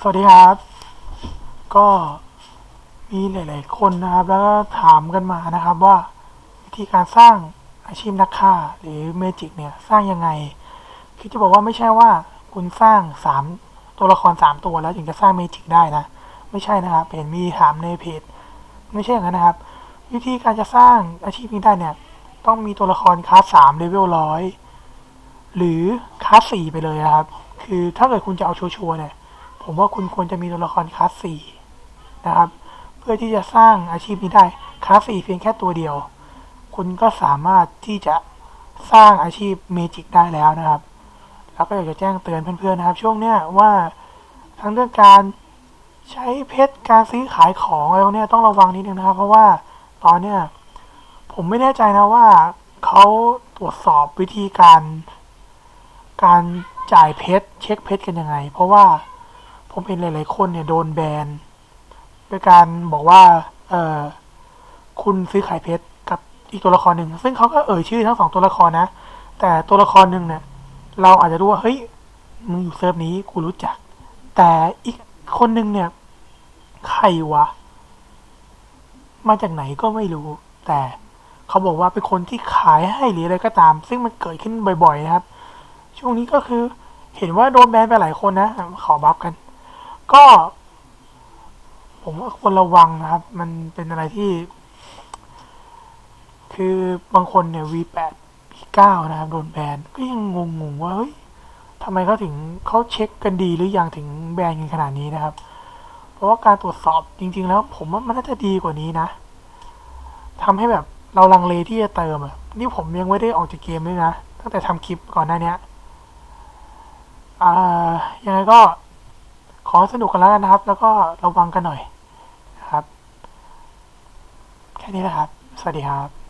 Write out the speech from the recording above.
สวัสดีครับ ก็มีหลาย ๆ คนนะครับ แล้วก็ถามกันมานะครับว่าวิธีการสร้างอาชีพนักฆ่าหรือเมจิกเนี่ยสร้างยังไง คือจะบอกว่าไม่ใช่ว่าคุณสร้างสามตัวละครสามตัวแล้วถึงจะสร้างเมจิกได้นะ ไม่ใช่นะครับเห็นมีถามในเพจไม่ใช่อย่างนั้นนะครับ วิธีการจะสร้างอาชีพนี้ได้เนี่ย ต้องมีตัวละครคลาสสามเลเวลร้อยหรือคลาสสี่ไปเลยนะครับ คือถ้าเกิดคุณจะเอาชัวร์ๆเนี่ย ผมว่าคุณควรจะมีตัวละครคลาสสี่นะครับ เพื่อที่จะสร้างอาชีพนี้ได้คลาสสี่เพียงแค่ตัวเดียว คุณก็สามารถที่จะสร้างอาชีพเมจิกได้แล้วนะครับ แล้วก็อยากจะแจ้งเตือนเพื่อนๆนะครับ ช่วงเนี้ยว่าทั้งเรื่องการใช้เพชรการซื้อขายของอะไรพวกเนี้ยต้องระวังนิดนึงนะครับ เพราะว่าตอนเนี้ยผมไม่แน่ใจนะว่าเขาตรวจสอบวิธีการ การจ่ายเพชรเช็คเพชรกันยังไง เพราะว่า ผมเห็นหลายๆคนเนี่ยโดนแบนโดยการบอกว่า เออคุณซื้อขายเพชรกับอีกตัวละครหนึ่ง ซึ่งเขาก็เอ่ยชื่อทั้งสองตัวละครนะ แต่ตัวละครหนึ่งเนี่ย เราอาจจะรู้ว่า เฮ้ย มึงอยู่เซิร์ฟนี้กูรู้จัก แต่อีกคนหนึ่งเนี่ย ใครวะ มาจากไหนก็ไม่รู้ แต่เขาบอกว่าเป็นคนที่ขายให้หรืออะไรก็ตาม ซึ่งมันเกิดขึ้นบ่อย ๆ นะครับ ช่วงนี้ก็คือเห็นว่าโดนแบนไปหลายคนนะ ขอบัฟกัน ก็ ผมว่าควรระวังนะครับ มันเป็นอะไรที่ คือบางคนเนี่ย V8 V9 นะครับ โดนแบนก็ยังงงๆว่าเฮ้ยทำไมเขาถึงเขาเช็คกันดีหรือยังถึงแบนกันขนาดนี้นะครับ เพราะว่าการตรวจสอบจริง ๆ แล้ว ผมว่ามันน่าจะดีกว่านี้นะทำให้แบบเราลังเลที่จะเติมอะนี่ผมยังไม่ได้ออกจากเกมเลยนะ ตั้งแต่ทำคลิปก่อนหน้านี้อ่ายังไงก็ อให้สนุกกันแล้วกันนะครับ แล้วก็ระวังกันหน่อยนะครับ แค่นี้นะครับ สวัสดีครับ